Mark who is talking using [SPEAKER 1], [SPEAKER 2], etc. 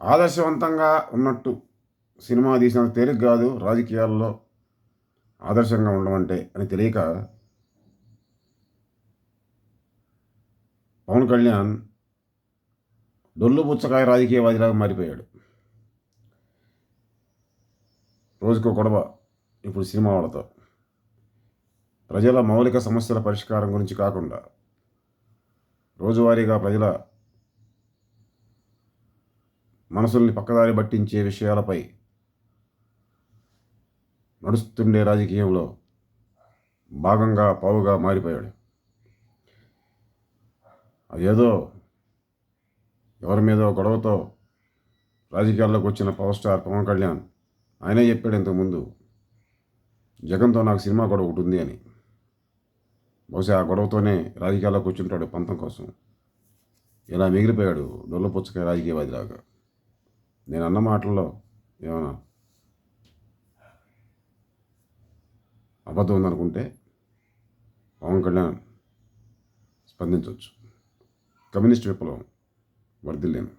[SPEAKER 1] ఆదర్శవంతంగా ఉన్నట్టు సినిమా తీసినంత తేలిక కాదు రాజకీయాల్లో ఆదర్శంగా ఉండమంటే అని తెలియక పవన్ కళ్యాణ్ డొల్లు పుచ్చకాయ రాజకీయవాదిలాగా మారిపోయాడు. రోజుకో గొడవ ఇప్పుడు సినిమా వాళ్ళతో. ప్రజల మౌలిక సమస్యల పరిష్కారం గురించి కాకుండా రోజువారీగా ప్రజల మనసుల్ని పక్కదారి పట్టించే విషయాలపై నడుస్తుండే రాజకీయంలో భాగంగా పావుగా మారిపోయాడు. అదేదో ఎవరి మీదో గొడవతో రాజకీయాల్లోకి వచ్చిన పవర్ స్టార్ పవన్ కళ్యాణ్. ఆయనే చెప్పాడు ఇంతకుముందు జగన్తో నాకు సినిమా గొడవ ఒకటి ఉంది అని. బహుశా ఆ గొడవతోనే రాజకీయాల్లోకి కూర్చుంటాడు పంతం కోసం. ఇలా మిగిలిపోయాడు డొల్లపుచ్చకాయ రాజకీయవాదిలాగా. నేను అన్న మాటల్లో ఏమైనా అబద్ధం ఉందనుకుంటే పవన్ కళ్యాణ్ స్పందించవచ్చు. కమ్యూనిస్ట్ విప్లవం వర్ధిల్లేను.